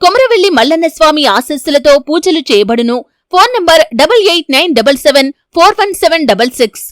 కొమరవెల్లి మల్లన్న స్వామి ఆశస్సులతో పూజలు చేయబడును. Phone number double eight nine double seven four one seven double six.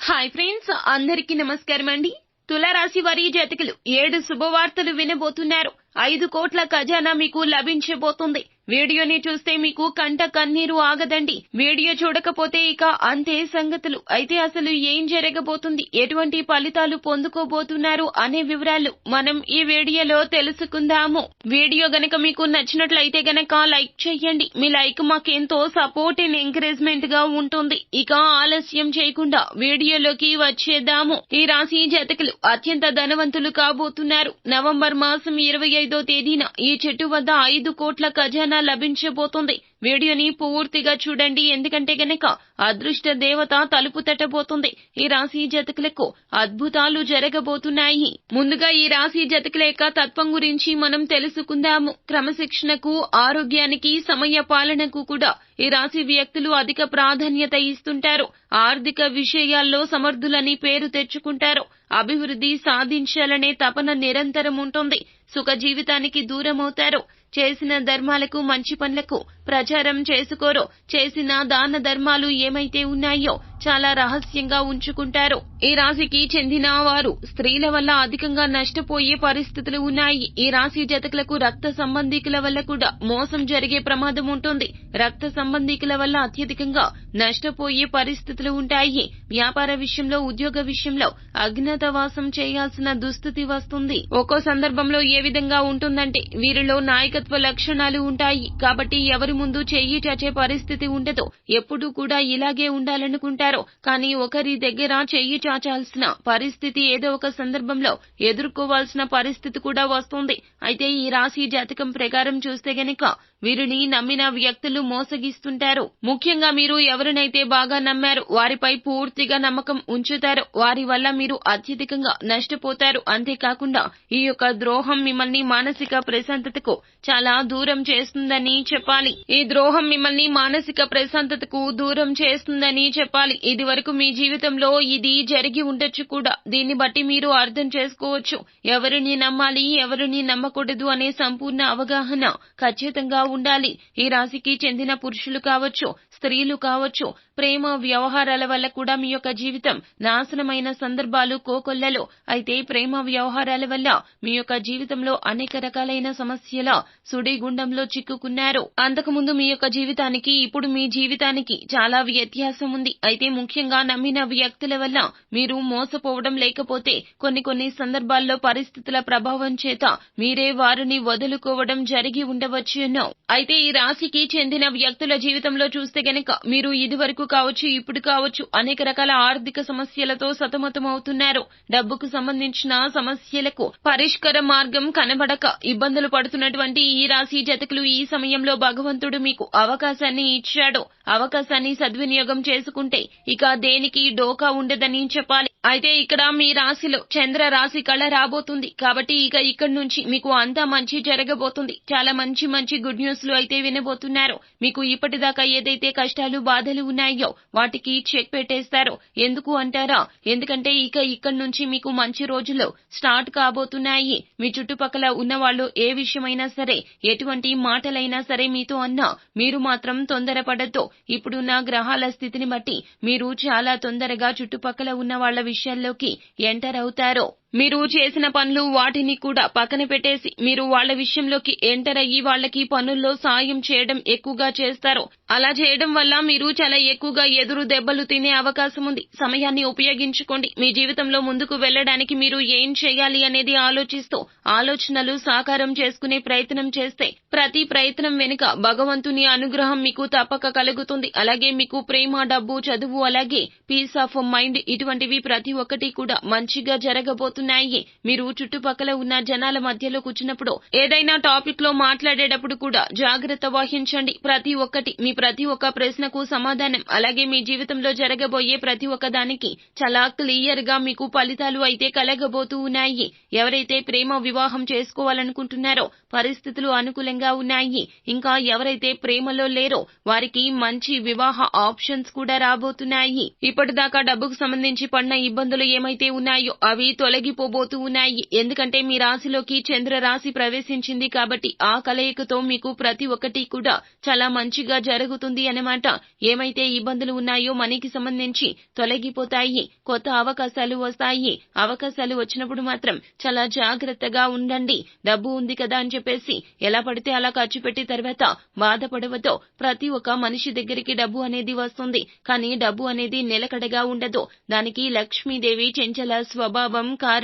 Hi friends అందరికీ నమస్కారం అండి. తులారాశి వారి జాతకులు ఏడు శుభవార్తలు వినబోతున్నారు. ఐదు కోట్ల ఖజానా మీకు లభించబోతుంది. వీడియోని చూస్తే మీకు కంట కన్నీరు ఆగదండి. వీడియో చూడకపోతే ఇక అంతే సంగతులు. అయితే అసలు ఏం జరగబోతుంది? ఎటువంటి ఫలితాలు పొందుకోబోతున్నారు అనే వివరాలు మనం ఈ వీడియోలో తెలుసుకుందాము. వీడియో గనక మీకు నచ్చినట్లయితే గనక లైక్ చేయండి. మీ లైక్ మాకెంతో సపోర్ట్ అండ్ ఎంకరేజ్మెంట్గా ఉంటుంది. ఇక ఆలస్యం చేయకుండా వీడియోలోకి వచ్చేద్దాము. ఈ రాశి జాతకులు అత్యంత ధనవంతులు కాబోతున్నారు. నవంబర్ మాసం ఇరవై ఐదో తేదీన ఈ చెట్టు వద్ద ఐదు కోట్ల ఖజానా లభించబోతుంది. వీడియోని పూర్తిగా చూడండి. ఎందుకంటే గనక అదృష్ట దేవత తలుపు తట్టబోతుంది. ఈ రాశి జతకులకు అద్భుతాలు జరగబోతున్నాయి. ముందుగా ఈ రాశి జతకుల యొక్క తత్వం గురించి మనం తెలుసుకుందాము. క్రమశిక్షణకు ఆరోగ్యానికి సమయ పాలనకు కూడా ఈ రాశి వ్యక్తులు అధిక ప్రాధాన్యత ఇస్తుంటారు. ఆర్థిక విషయాల్లో సమర్థులని పేరు తెచ్చుకుంటారు. అభివృద్ధి సాధించాలనే తపన నిరంతరం ఉంటుంది. సుఖ జీవితానికి దూరమవుతారు. చేసిన ధర్మాలకు మంచి పనులకు ప్రచారం చేసుకోరు. చేసిన దాన ధర్మాలు ఏమైతే ఉన్నాయో చాలా రహస్యంగా ఉంచుకుంటారు. ఈ రాశికి చెందిన వారు స్త్రీల వల్ల అధికంగా నష్టపోయే పరిస్థితులు ఉన్నాయి. ఈ రాశి జతకులకు రక్త సంబంధికుల వల్ల కూడా మోసం జరిగే ప్రమాదం ఉంటుంది. రక్త సంబంధికుల వల్ల అత్యధికంగా నష్టపోయే పరిస్థితులు ఉంటాయి. వ్యాపార విషయంలో ఉద్యోగ విషయంలో అజ్ఞాతవాసం చేయాల్సిన దుస్థితి వస్తుంది. ఒక్కో సందర్భంలో ఏ విధంగా ఉంటుందంటే వీరిలో నాయకత్వ లక్షణాలు ఉంటాయి. కాబట్టి ఎవరు ముందు చెయ్యి చాచే పరిస్థితి ఉండదు. ఎప్పుడూ కూడా ఇలాగే ఉండాలనుకుంటారు. కానీ ఒకరి దగ్గర చెయ్యి చాచాల్సిన పరిస్థితి ఏదో ఒక సందర్భంలో ఎదుర్కోవాల్సిన పరిస్థితి కూడా వస్తుంది. అయితే ఈ రాశి జాతకం ప్రకారం చూస్తే గనక వీరిని నమ్మిన వ్యక్తులు మోసగిస్తుంటారు. ముఖ్యంగా మీరు ఎవరినైతే బాగా నమ్మారు వారిపై పూర్తిగా నమ్మకం ఉంచుతారు. వారి వల్ల మీరు అత్యధికంగా నష్టపోతారు. అంతేకాకుండా ఈ యొక్క ద్రోహం మిమ్మల్ని మానసిక ప్రశాంతతకు చాలా దూరం చేస్తుందని చెప్పాలి. ఈ ద్రోహం మిమ్మల్ని మానసిక ప్రశాంతతకు దూరం చేస్తుందని చెప్పాలి. ఇది వరకు మీ జీవితంలో ఇది జరిగి ఉండొచ్చు కూడా. దీన్ని బట్టి మీరు అర్థం చేసుకోవచ్చు. ఎవరిని నమ్మాలి ఎవరిని నమ్మకూడదు అనే సంపూర్ణ అవగాహన ఖచ్చితంగా ఉండాలి. ఈ రాశికి చెందిన పురుషులు కావచ్చు స్త్రీలు కావచ్చు. ప్రేమ వ్యవహారాల వల్ల కూడా మీ యొక్క జీవితం నాశనమైన సందర్భాలు కోకొల్లలో. అయితే ప్రేమ వ్యవహారాల వల్ల మీ యొక్క జీవితంలో అనేక రకాలైన సమస్యల సుడిగుండంలో చిక్కుకున్నారు. అంతకుముందు మీ యొక్క జీవితానికి ఇప్పుడు మీ జీవితానికి చాలా వ్యత్యాసం ఉంది. అయితే ముఖ్యంగా నమ్మిన వ్యక్తుల వల్ల మీరు మోసపోవడం లేకపోతే కొన్ని కొన్ని సందర్భాల్లో పరిస్థితుల ప్రభావం చేత మీరే వారిని వదులుకోవడం జరిగి ఉండవచ్చు అయితే ఈ రాశికి చెందిన వ్యక్తుల జీవితంలో చూస్తే వెనుక మీరు ఇదివరకు కావచ్చు ఇప్పుడు కావచ్చు అనేక రకాల ఆర్థిక సమస్యలతో సతమతమవుతున్నారు. డబ్బుకు సంబంధించిన సమస్యలకు పరిష్కార మార్గం కనబడక ఇబ్బందులు పడుతున్నటువంటి ఈ రాశి జతకులు ఈ సమయంలో భగవంతుడు మీకు అవకాశాన్ని ఇచ్చాడు. అవకాశాన్ని సద్వినియోగం చేసుకుంటే ఇక దేనికి డోకా ఉండదని చెప్పాలి. అయితే ఇక్కడ మీ రాశిలో చంద్ర రాశి కళ రాబోతుంది. కాబట్టి ఇక ఇక్కడి నుంచి మీకు అంతా మంచి జరగబోతుంది. చాలా మంచి మంచి గుడ్ న్యూస్లు అయితే వినబోతున్నారు. మీకు ఇప్పటిదాకా ఏదైతే కష్టాలు బాధలు ఉన్నాయో వాటికి చెక్ పెట్టేస్తారు. ఎందుకు అంటారా? ఎందుకంటే ఇక ఇక్కడి నుంచి మీకు మంచి రోజులు స్టార్ట్ కాబోతున్నాయి. మీ చుట్టుపక్కల ఉన్న వాళ్ళు ఏ విషయమైనా సరే ఎటువంటి మాటలైనా సరే మీతో అన్నా మీరు మాత్రం తొందరపడద్దు. ఇప్పుడున్న గ్రహాల స్థితిని బట్టి మీరు చాలా తొందరగా చుట్టుపక్కల ఉన్న వాళ్ళ విషయంలోకి ఎంటర్ అవుతారు. మీరు చేసిన పనులు వాటిని కూడా పక్కన పెట్టేసి మీరు వాళ్ళ విషయంలోకి ఎంటర్ అయ్యి వాళ్ళకి పనుల్లో సాయం చేయడం ఎక్కువగా చేస్తారు అలా చేయడం వల్ల మీరు చాలా ఎక్కువగా ఎదురు దెబ్బలు తినే అవకాశం ఉంది. సమయాన్ని ఉపయోగించుకోండి. మీ జీవితంలో ముందుకు వెళ్ళడానికి మీరు ఏం చేయాలి అనేది ఆలోచిస్తూ ఆలోచనలు సాకారం చేసుకునే ప్రయత్నం చేస్తే ప్రతి ప్రయత్నం వెనుక భగవంతుని అనుగ్రహం మీకు తప్పక కలుగుతుంది. అలాగే మీకు ప్రేమ డబ్బు చదువు అలాగే పీస్ ఆఫ్ మైండ్ ఇటువంటివి ప్రతి ఒక్కటి కూడా మంచిగా జరగబోతుంది కనిపిస్తున్నాయి మీరు చుట్టుపక్కల ఉన్న జనాల మధ్యలో కూర్చున్నప్పుడు ఏదైనా టాపిక్లో మాట్లాడేటప్పుడు కూడా జాగ్రత్త వహించండి. ప్రతి ఒక్కటి మీ ప్రతి ఒక్క ప్రశ్నకు సమాధానం అలాగే మీ జీవితంలో జరగబోయే ప్రతి ఒక్క దానికి చాలా క్లియర్గా మీకు ఫలితాలు అయితే కలగబోతూ ఉన్నాయి. ఎవరైతే ప్రేమ వివాహం చేసుకోవాలనుకుంటున్నారో పరిస్థితులు అనుకూలంగా ఉన్నాయి. ఇంకా ఎవరైతే ప్రేమలో లేరో వారికి మంచి వివాహ ఆప్షన్స్ కూడా రాబోతున్నాయి. ఇప్పటిదాకా డబ్బుకు సంబంధించి పడిన ఇబ్బందులు ఏమైతే ఉన్నాయో అవి తొలగి తొలగిపోబోతూ ఉన్నాయి. ఎందుకంటే మీ రాశిలోకి చంద్ర రాశి ప్రవేశించింది కాబట్టి ఆ కలయికతో మీకు ప్రతి ఒక్కటి కూడా చాలా మంచిగా జరుగుతుంది అన్నమాట. ఏమైతే ఇబ్బందులు ఉన్నాయో మనీకి సంబంధించి తొలగిపోతాయి. కొత్త అవకాశాలు వస్తాయి. అవకాశాలు వచ్చినప్పుడు మాత్రం చాలా జాగ్రత్తగా ఉండండి. డబ్బు ఉంది కదా అని చెప్పేసి ఎలా పడితే అలా ఖర్చు పెట్టి తర్వాత బాధపడవతో ప్రతి ఒక్క మనిషి దగ్గరికి డబ్బు అనేది వస్తుంది. కానీ డబ్బు అనేది నిలకడగా ఉండదు. దానికి లక్ష్మీదేవి చెంచల స్వభావం కారణం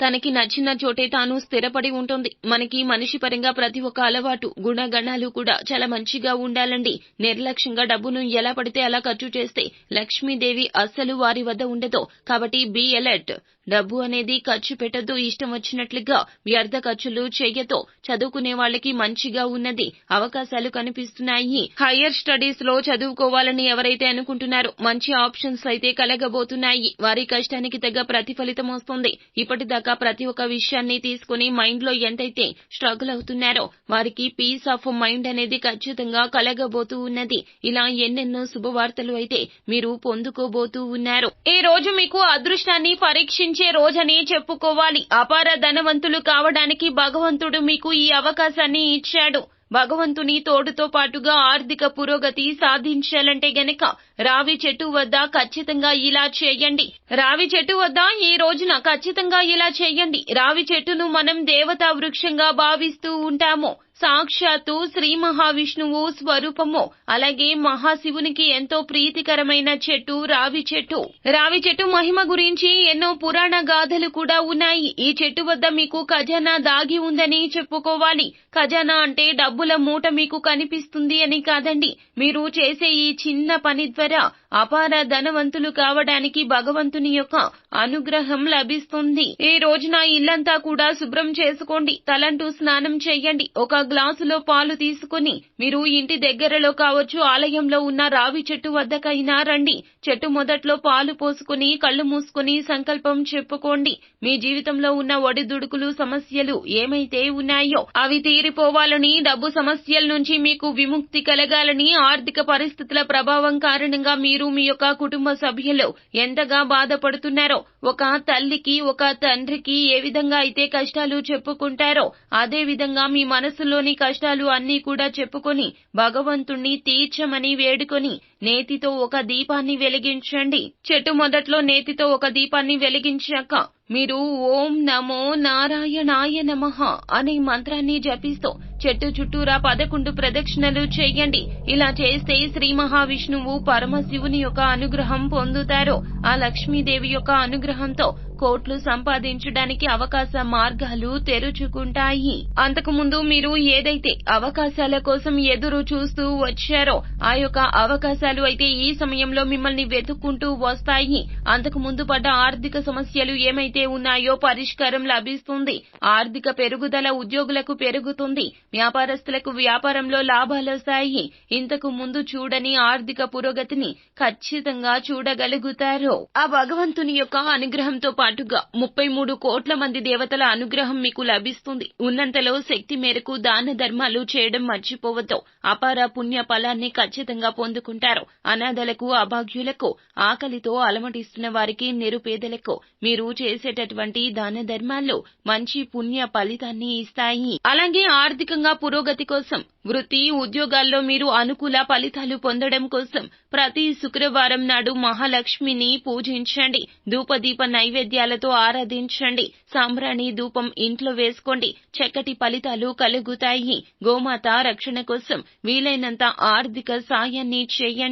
తనకి నచ్చిన చోటే తాను స్థిరపడి ఉంటుంది. మనకి మనిషి పరంగా ప్రతి ఒక్క అలవాటు గుణగణాలు కూడా చాలా మంచిగా ఉండాలండి. నిర్లక్ష్యంగా డబ్బును ఎలా పడితే అలా ఖర్చు చేస్తే లక్ష్మీదేవి అస్సలు వారి వద్ద ఉండదు. కాబట్టి బి అలర్ట్. డబ్బు అనేది ఖర్చు పెట్టద్దు ఇష్టం వచ్చినట్లుగా వ్యర్థ ఖర్చులు చేయతో చదువుకునే వాళ్ళకి మంచిగా ఉన్నది అవకాశాలు కనిపిస్తున్నాయి. హయ్యర్ స్టడీస్లో చదువుకోవాలని ఎవరైతే అనుకుంటున్నారో మంచి ఆప్షన్స్ అయితే కలగబోతున్నాయి. వారి కష్టానికి తగ్గ ప్రతిఫలితం వస్తుంది. ఇప్పటిదాకా ప్రతి ఒక్క విషయాన్ని తీసుకుని మైండ్లో ఎంతైతే స్ట్రగుల్ అవుతున్నారో వారికి పీస్ ఆఫ్ మైండ్ అనేది ఖచ్చితంగా కలగబోతూ ఉన్నది. ఇలా ఎన్నెన్నో శుభవార్తలు అయితే మీరు పొందుకోబోతూ ఉన్నారు. ఈ రోజు మీకు అదృష్టాన్ని పరీక్షించే రోజని చెప్పుకోవాలి. అపార ధనవంతులు కావడానికి భగవంతుడు మీకు ఈ అవకాశాన్ని ఇచ్చాడు. భగవంతుని తోడుతో పాటుగా ఆర్థిక పురోగతి సాధించాలంటే గనక రావి చెట్టు వద్ద ఖచ్చితంగా ఇలా చేయండి. రావి చెట్టు వద్ద ఈ రోజున ఖచ్చితంగా ఇలా చేయండి. రావి చెట్టును మనం దేవతా వృక్షంగా భావిస్తూ ఉంటాము. సాక్షాత్తు శ్రీ మహావిష్ణువు స్వరూపము. అలాగే మహాశివునికి ఎంతో ప్రీతికరమైన చెట్టు రావి చెట్టు. రావి చెట్టు మహిమ గురించి ఎన్నో పురాణ గాథలు కూడా ఉన్నాయి. ఈ చెట్టు వద్ద మీకు ఖజానా దాగి ఉందని చెప్పుకోవాలి. ఖజానా అంటే డబ్బుల మూట మీకు కనిపిస్తుంది అని కాదండి. మీరు చేసే ఈ చిన్న పని ద్వారా అపార ధనవంతులు కావడానికి భగవంతుని యొక్క అనుగ్రహం లభిస్తుంది. ఈ రోజున ఇల్లంతా కూడా శుభ్రం చేసుకోండి. తలంటూ స్నానం చేయండి. ఒక గ్లాసులో పాలు తీసుకుని మీరు ఇంటి దగ్గరలో కావచ్చు ఆలయంలో ఉన్న రావి చెట్టు వద్దకైనా రండి. చెట్టు మొదట్లో పాలు పోసుకుని కళ్ళు మూసుకుని సంకల్పం చెప్పుకోండి. మీ జీవితంలో ఉన్న ఒడిదుడుకులు సమస్యలు ఏమైతే ఉన్నాయో అవి తీరిపోవాలని డబ్బు సమస్యల నుంచి మీకు విముక్తి కలగాలని ఆర్థిక పరిస్థితుల ప్రభావం కారణంగా మీరు మీ యొక్క కుటుంబ సభ్యులు ఎంతగా బాధపడుతున్నారో ఒక తల్లికి ఒక తండ్రికి ఏ విధంగా అయితే కష్టాలు చెప్పుకుంటారో అదే విధంగా మీ మనసులో మనసులోని కష్టాలు అన్నీ కూడా చెప్పుకొని భగవంతుణ్ణి తీర్చమని వేడుకొని నేతితో ఒక దీపాన్ని వెలిగించండి. చెట్టు మొదట్లో నేతితో ఒక దీపాన్ని వెలిగించాక మీరు ఓం నమో నారాయణాయ నమః అనే మంత్రాన్ని జపిస్తూ చెట్టు చుట్టూరా పదకొండు ప్రదక్షిణలు చేయండి. ఇలా చేస్తే శ్రీ మహావిష్ణువు పరమశివుని యొక్క అనుగ్రహం పొందుతారు. ఆ లక్ష్మీదేవి యొక్క అనుగ్రహంతో కోట్లు సంపాదించడానికి అవకాశ మార్గాలు తెరుచుకుంటాయి. అంతకుముందు మీరు ఏదైతే అవకాశాల కోసం ఎదురు చూస్తూ వచ్చారో ఆ యొక్క అవకాశాలు అయితే ఈ సమయంలో మిమ్మల్ని వెతుక్కుంటూ వస్తాయి. అంతకు ముందు పడ్డ ఆర్థిక సమస్యలు ఏమైతే ఉన్నాయో పరిష్కారం లభిస్తుంది. ఆర్థిక పెరుగుదల ఉద్యోగులకు పెరుగుతుంది. వ్యాపారస్తులకు వ్యాపారంలో లాభాలొస్తాయి ఇంతకు ముందు చూడని ఆర్థిక పురోగతిని ఖచ్చితంగా చూడగలుగుతారు. ఆ భగవంతుని యొక్క అనుగ్రహంతో పాటుగా ముప్పై మూడు కోట్ల మంది దేవతల అనుగ్రహం మీకు లభిస్తుంది. ఉన్నంతలో శక్తి మేరకు దాన ధర్మాలు చేయడం మర్చిపోవద్దు. అపార పుణ్య ఫలాన్ని ఖచ్చితంగా పొందుకుంటారు. అనాథలకు అభాగ్యులకు ఆకలితో అలమటిస్తున్న వారికి నిరుపేదలకు మీరు చేసేటటువంటి దాన ధర్మాల్లో మంచి పుణ్య ఫలితాన్ని ఇస్తాయి. అలాగే ఆర్థికంగా పురోగతి కోసం వృత్తి ఉద్యోగాల్లో మీరు అనుకూల ఫలితాలు పొందడం కోసం ప్రతి శుక్రవారం నాడు మహాలక్ష్మిని పూజించండి. ధూపదీప నైవేద్యాలతో ఆరాధించండి. సాంబ్రాణి ధూపం ఇంట్లో వేసుకోండి. చక్కటి ఫలితాలు కలుగుతాయి. గోమాత రక్షణ కోసం వీలైనంత ఆర్థిక సాయాన్ని చేయండి.